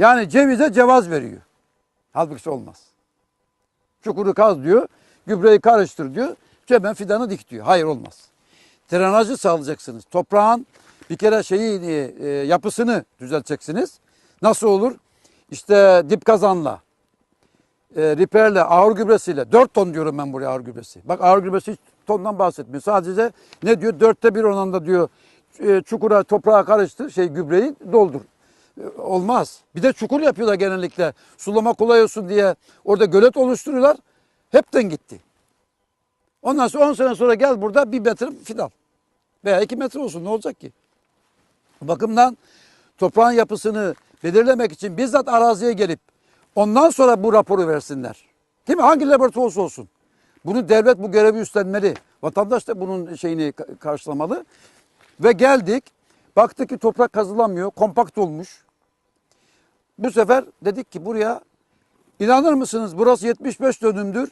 Yani cevize cevaz veriyor. Halbuki olmaz. Çukuru kaz diyor, gübreyi karıştır diyor, hemen fidanı dik diyor. Hayır olmaz. Drenajı sağlayacaksınız. Toprağın bir kere şeyi e, yapısını düzelteceksiniz. Nasıl olur? İşte dip kazanla, e, riperle, ağır gübresiyle. 4 ton diyorum ben buraya ağır gübresi. Bak ağır gübresi hiç tondan bahsetmiyor. Sadece ne diyor? Dörtte bir oranında diyor e, çukura toprağa karıştır şey gübreyi doldur. Olmaz. Bir de çukur yapıyorlar genellikle. Sulama kolay olsun diye orada gölet oluşturuyorlar. Hepten gitti. Ondan sonra 10 sene sonra gel burada bir metre fidan. Veya 2 metre olsun ne olacak ki? Bakımdan toprağın yapısını belirlemek için bizzat araziye gelip ondan sonra bu raporu versinler. Değil mi? Hangi laboratuvar olsa olsun. Bunu devlet bu görevi üstlenmeli. Vatandaş da bunun şeyini ka- karşılamalı. Ve geldik. Baktık ki toprak kazılamıyor. Kompakt olmuş. Bu sefer dedik ki buraya inanır mısınız burası 75 dönümdür.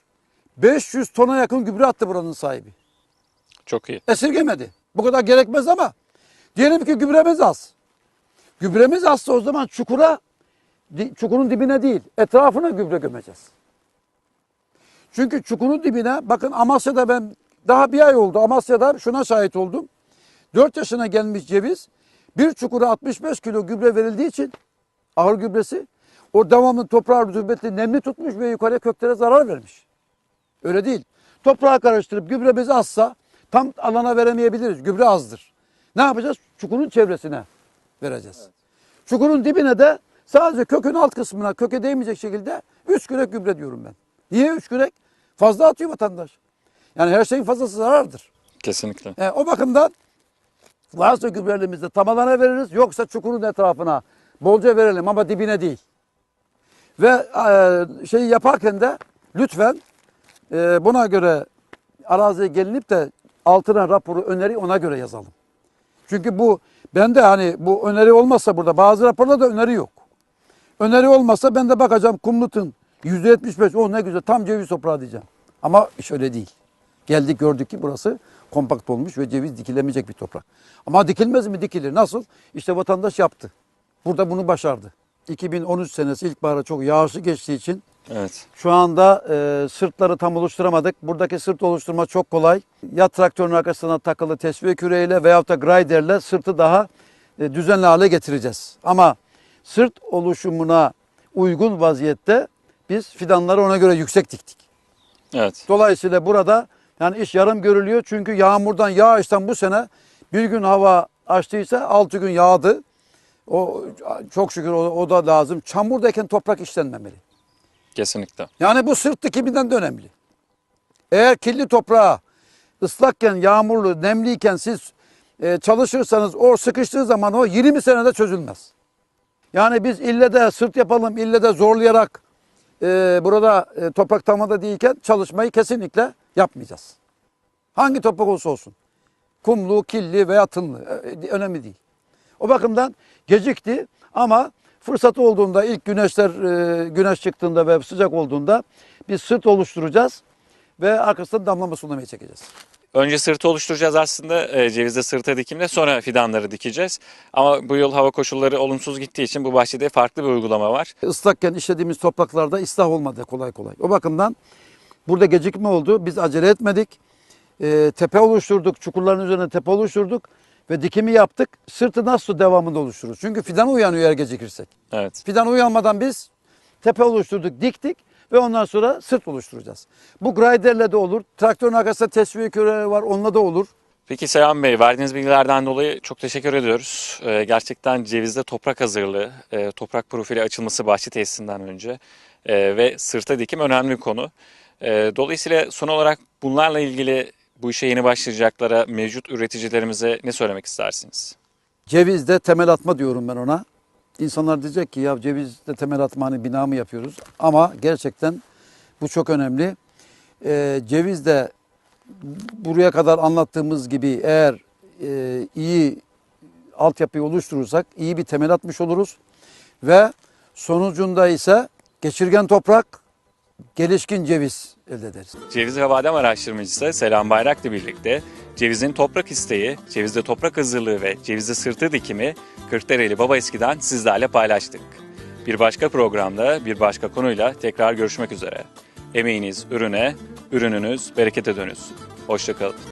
500 tona yakın gübre attı buranın sahibi. Çok iyi. Esirgemedi. Bu kadar gerekmez ama diyelim ki gübremiz az. Gübremiz azsa o zaman çukura, çukurun dibine değil etrafına gübre gömeceğiz. Çünkü çukurun dibine bakın Amasya'da ben daha bir ay oldu Amasya'da şuna şahit oldum. 4 yaşına gelmiş ceviz bir çukura 65 kilo gübre verildiği için ağır gübresi o devamlı toprağı rutubetli nemli tutmuş ve yukarıya köklere zarar vermiş. Öyle değil. Toprağa karıştırıp gübremiz azsa tam alana veremeyebiliriz. Gübre azdır. Ne yapacağız? Çukurun çevresine vereceğiz. Çukurun dibine de sadece kökün alt kısmına köke değmeyecek şekilde üç kürek gübre diyorum ben. Niye üç kürek? Fazla atıyor vatandaş. Yani her şeyin fazlası zarardır. Kesinlikle. E, o bakımdan varsa gübrelerimizde tam alana veririz. Yoksa çukurun etrafına bolca verelim ama dibine değil. Ve e, şeyi yaparken de lütfen e, buna göre araziye gelinip de altına raporu, öneri ona göre yazalım. Çünkü bu ben de hani bu öneri olmazsa burada bazı raporlarda öneri yok. Öneri olmazsa ben de bakacağım kumlutun %75 o ne güzel tam ceviz toprağı diyeceğim. Ama iş öyle değil. Geldik gördük ki burası kompakt olmuş ve ceviz dikilemeyecek bir toprak. Ama dikilmez mi? Dikilir. Nasıl? İşte vatandaş yaptı. Burada bunu başardı. 2013 senesi ilkbahara çok yağışlı geçtiği için Evet. şu anda e, sırtları tam oluşturamadık. Buradaki sırt oluşturma çok kolay. Ya traktörün arkasına takılı tesviye küreğiyle veyahut da griderle sırtı daha e, düzenli hale getireceğiz. Ama sırt oluşumuna uygun vaziyette biz fidanları ona göre yüksek diktik. Evet. Dolayısıyla burada yani iş yarım görülüyor. Çünkü yağmurdan, yağıştan bu sene bir gün hava açtıysa altı gün yağdı. O çok şükür o, o da lazım. Çamurdayken toprak işlenmemeli. Kesinlikle. Yani bu sırt dikiminden de önemli. Eğer kirli toprağa ıslakken, yağmurlu, nemliyken siz e, çalışırsanız o sıkıştığı zaman o 20 senede çözülmez. Yani biz ille de sırt yapalım, ille de zorlayarak e, burada e, toprak tamada değilken çalışmayı kesinlikle yapmayacağız. Hangi toprak olsa olsun. Kumlu, killi veya tınlı e, önemli değil. O bakımdan gecikti ama fırsatı olduğunda ilk güneşler e, güneş çıktığında ve sıcak olduğunda biz sırt oluşturacağız ve arkasından damlama sulamaya çekeceğiz. Önce sırtı oluşturacağız aslında e, cevizde sırta dikimle sonra fidanları dikeceğiz. Ama bu yıl hava koşulları olumsuz gittiği için bu bahçede farklı bir uygulama var. Islakken işlediğimiz topraklarda ıslah olmadı kolay kolay. O bakımdan burada gecikme oldu. Biz acele etmedik. E, tepe oluşturduk, çukurların üzerine tepe oluşturduk ve dikimi yaptık. Sırtı nasıl devamında oluştururuz? Çünkü fidan uyanıyor eğer gecikirsek. Evet. Fidan uyanmadan biz tepe oluşturduk, diktik ve ondan sonra sırt oluşturacağız. Bu griderle de olur. Traktörün arkasında tesviye küreği var, onunla da olur. Peki Seyhan Bey verdiğiniz bilgilerden dolayı çok teşekkür ediyoruz. E, gerçekten cevizde toprak hazırlığı, e, toprak profili açılması bahçe tesisinden önce e, ve sırta dikim önemli bir konu. E, dolayısıyla son olarak bunlarla ilgili bu işe yeni başlayacaklara, mevcut üreticilerimize ne söylemek istersiniz? Cevizde temel atma diyorum ben ona. İnsanlar diyecek ki ya cevizde temel atma hani bina mı yapıyoruz? Ama gerçekten bu çok önemli. Ee, cevizde buraya kadar anlattığımız gibi eğer e, iyi altyapıyı oluşturursak iyi bir temel atmış oluruz. Ve sonucunda ise geçirgen toprak, gelişkin ceviz elde ederiz. Ceviz ve Badem Araştırmacısı Selam Bayrak'la birlikte cevizin toprak isteği, cevizde toprak hazırlığı ve cevizde sırtı dikimi Kırklareli Baba Eski'den sizlerle paylaştık. Bir başka programda bir başka konuyla tekrar görüşmek üzere. Emeğiniz ürüne, ürününüz berekete dönüsün. Hoşçakalın.